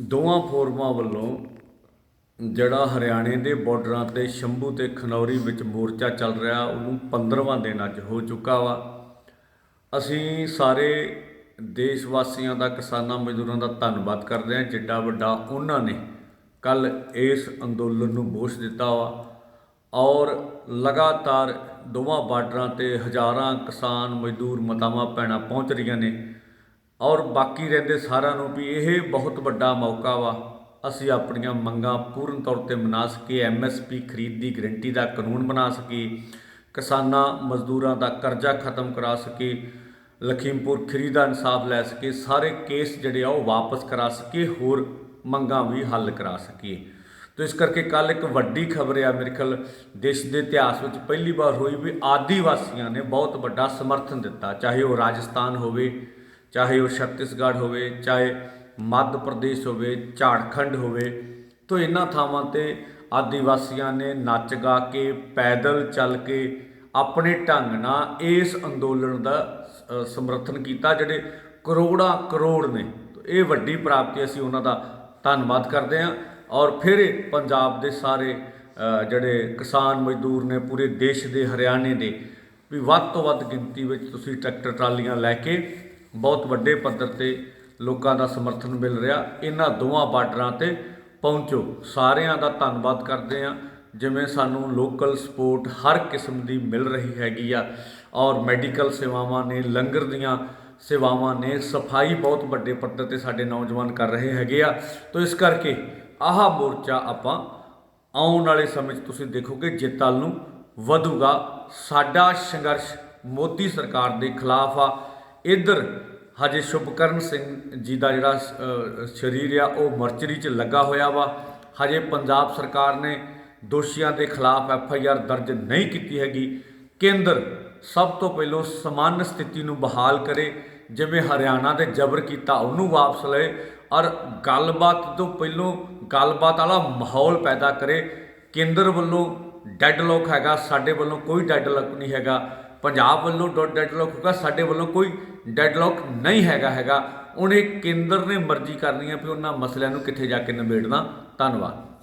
ਦੋਵਾਂ ਫੋਰਮਾਂ ਵੱਲੋਂ ਜਿਹੜਾ ਹਰਿਆਣੇ ਦੇ ਬਾਰਡਰਾਂ ਤੇ ਸ਼ੰਭੂ ਤੇ ਖਨੌਰੀ ਵਿੱਚ ਮੋਰਚਾ ਚੱਲ ਰਿਹਾ, ਉਹਨੂੰ 15ਵਾਂ ਦਿਨ ਅੱਜ ਹੋ ਚੁੱਕਾ ਵਾ। ਅਸੀਂ ਸਾਰੇ ਦੇਸ਼ ਵਾਸੀਆਂ ਦਾ, ਕਿਸਾਨਾਂ ਮਜ਼ਦੂਰਾਂ ਦਾ ਧੰਨਵਾਦ ਕਰਦੇ ਹਾਂ, ਜਿੱਡਾ ਵੱਡਾ ਉਹਨਾਂ ਨੇ ਕੱਲ ਇਸ ਅੰਦੋਲਨ ਨੂੰ ਬੋਝ ਦਿੱਤਾ ਵਾ। ਔਰ ਲਗਾਤਾਰ ਦੋਵਾਂ ਬਾਰਡਰਾਂ ਤੇ ਹਜ਼ਾਰਾਂ ਕਿਸਾਨ, ਮਜ਼ਦੂਰ, ਮਤਾਵਾਂ, ਭੈਣਾਂ ਪਹੁੰਚ ਰਹੀਆਂ ਨੇ। ਔਰ ਬਾਕੀ ਰਹਿੰਦੇ ਸਾਰਿਆਂ ਨੂੰ ਵੀ ਇਹ ਬਹੁਤ ਵੱਡਾ ਮੌਕਾ ਵਾ। ਅਸੀਂ ਆਪਣੀਆਂ ਮੰਗਾਂ ਪੂਰਨ ਤੌਰ ਤੇ ਮਨਾ ਸਕੀਏ ਐਮਐਸਪੀ ਖਰੀਦ ਦੀ ਗਰੰਟੀ ਦਾ ਕਾਨੂੰਨ ਬਣਾ ਸਕੀਏ, ਕਿਸਾਨਾਂ, ਮਜ਼ਦੂਰਾਂ ਦਾ ਕਰਜ਼ਾ ਖਤਮ ਕਰਾ ਸਕੀਏ, ਲਖੀਮਪੁਰ ਖਰੀ ਦਾ ਇਨਸਾਫ ਲੈ ਸਕੇ ਸਾਰੇ ਕੇਸ ਜਿਹੜੇ ਆ ਉਹ ਵਾਪਸ ਕਰਾ ਸਕੇ ਹੋਰ ਮੰਗਾਂ ਵੀ ਹੱਲ ਕਰਾ ਸਕੀਏ। ਤੋ ਇਸ ਕਰਕੇ ਕੱਲ ਇੱਕ ਵੱਡੀ ਖਬਰ ਆ ਮੇਰੇ ਖਿਆਲ ਦੇਸ਼ ਦੇ ਇਤਿਹਾਸ ਵਿੱਚ ਪਹਿਲੀ ਵਾਰ ਹੋਈ ਵੀ ਆਦੀਵਾਸੀਆਂ ਨੇ ਬਹੁਤ ਵੱਡਾ ਸਮਰਥਨ ਦਿੱਤਾ, ਚਾਹੇ ਉਹ ਰਾਜਸਥਾਨ ਹੋਵੇ ਚਾਹੇ ਉਹ ਛੱਤੀਸਗੜ੍ਹ ਹੋਵੇ, ਚਾਹੇ ਮੱਧ ਪ੍ਰਦੇਸ਼ ਹੋਵੇ, ਝਾਰਖੰਡ ਹੋਵੇ, ਤੋ ਇਹਨਾਂ ਥਾਵਾਂ ਤੇ ਆਦੀਵਾਸੀਆਂ ਨੇ ਨੱਚ ਗਾ ਕੇ, ਪੈਦਲ ਚੱਲ ਕੇ ਆਪਣੇ ਢੰਗ ਨਾਲ ਇਸ ਅੰਦੋਲਨ ਦਾ ਸਮਰਥਨ ਕੀਤਾ, ਜਿਹੜੇ ਕਰੋੜਾਂ ਕਰੋੜ ਨੇ। ਇਹ ਵੱਡੀ ਪ੍ਰਾਪਤੀ ਅਸੀਂ ਉਹਨਾਂ ਦਾ ਧੰਨਵਾਦ ਕਰਦੇ ਹਾਂ ਔਰ ਫਿਰ ਪੰਜਾਬ ਦੇ ਸਾਰੇ ਜਿਹੜੇ ਕਿਸਾਨ ਮਜ਼ਦੂਰ ਨੇ, ਪੂਰੇ ਦੇਸ਼ ਦੇ ਹਰਿਆਣੇ ਦੇ ਵੀ ਵੱਧ ਤੋਂ ਵੱਧ ਗਿਣਤੀ ਵਿੱਚ ਤੁਸੀਂ ਟਰੈਕਟਰ ਟਰਾਲੀਆਂ ਲੈ ਕੇ ਬਹੁਤ ਵੱਡੇ ਪੱਧਰ ਤੇ ਲੋਕਾਂ ਦਾ ਸਮਰਥਨ ਮਿਲ ਰਿਹਾ। ਇਹਨਾਂ ਦੋਵਾਂ ਬਾਰਡਰਾਂ ਤੇ ਪਹੁੰਚੋ। ਸਾਰਿਆਂ ਦਾ ਧੰਨਵਾਦ ਕਰਦੇ ਹਾਂ। ਜਿਵੇਂ ਸਾਨੂੰ ਲੋਕਲ ਸਪੋਰਟ ਹਰ ਕਿਸਮ ਦੀ ਮਿਲ ਰਹੀ ਹੈਗੀ ਆ ਔਰ ਮੈਡੀਕਲ ਸੇਵਾਵਾਂ ਨੇ, ਲੰਗਰ ਦੀਆਂ ਸੇਵਾਵਾਂ ਨੇ, ਸਫ਼ਾਈ ਬਹੁਤ ਵੱਡੇ ਪੱਧਰ ਤੇ ਸਾਡੇ ਨੌਜਵਾਨ ਕਰ ਰਹੇ ਹੈਗੇ ਆ। ਤੋਂ ਇਸ ਕਰਕੇ ਆਹ ਮੋਰਚਾ ਆਪਾਂ ਆਉਣ ਵਾਲੇ ਸਮੇਂ 'ਚ ਤੁਸੀਂ ਦੇਖੋਗੇ ਜਿੱਤ ਵੱਲ ਨੂੰ ਵਧੂਗਾ। ਸਾਡਾ ਸੰਘਰਸ਼ ਮੋਦੀ ਸਰਕਾਰ ਦੇ ਖਿਲਾਫ ਆ। ਇੱਧਰ ਹਜੇ ਸ਼ੁਭਕਰਨ ਸਿੰਘ ਜੀ ਦਾ ਜਿਹੜਾ ਸਰੀਰ ਆ, ਉਹ ਮਰਚਰੀ 'ਚ ਲੱਗਾ ਹੋਇਆ ਵਾ। ਹਜੇ ਪੰਜਾਬ ਸਰਕਾਰ ਨੇ ਦੋਸ਼ੀਆਂ ਦੇ ਖਿਲਾਫ ਐਫ ਆਈ ਆਰ ਦਰਜ ਨਹੀਂ ਕੀਤੀ ਹੈਗੀ। ਕੇਂਦਰ ਸਭ ਤੋਂ ਪਹਿਲਾਂ ਸਮਾਨ ਸਥਿਤੀ ਨੂੰ ਬਹਾਲ ਕਰੇ, ਜਿਵੇਂ ਹਰਿਆਣਾ ਦੇ ਜ਼ਬਰ ਕੀਤਾ ਉਹਨੂੰ ਵਾਪਸ ਲਏ, ਔਰ ਗੱਲਬਾਤ ਤੋਂ ਪਹਿਲਾਂ ਗੱਲਬਾਤ ਵਾਲਾ ਮਾਹੌਲ ਪੈਦਾ ਕਰੇ। ਕੇਂਦਰ ਵੱਲੋਂ ਡੈਡਲੌਕ ਹੈਗਾ, ਸਾਡੇ ਵੱਲੋਂ ਕੋਈ ਡੈਡਲੌਕ ਨਹੀਂ ਹੈਗਾ। ਪੰਜਾਬ ਵੱਲੋਂ ਡੈਡਲੌਕ ਹੋਗਾ ਸਾਡੇ ਵੱਲੋਂ ਕੋਈ ਡੈਡਲੌਕ ਨਹੀਂ ਹੈਗਾ ਹੈਗਾ। ਉਹਨੇ ਕੇਂਦਰ ਨੇ ਮਰਜ਼ੀ ਕਰਨੀ ਹੈ ਵੀ ਉਹਨਾਂ ਮਸਲਿਆਂ ਨੂੰ ਕਿੱਥੇ ਜਾ ਕੇ ਨਿਬੇੜਨਾ। ਧੰਨਵਾਦ।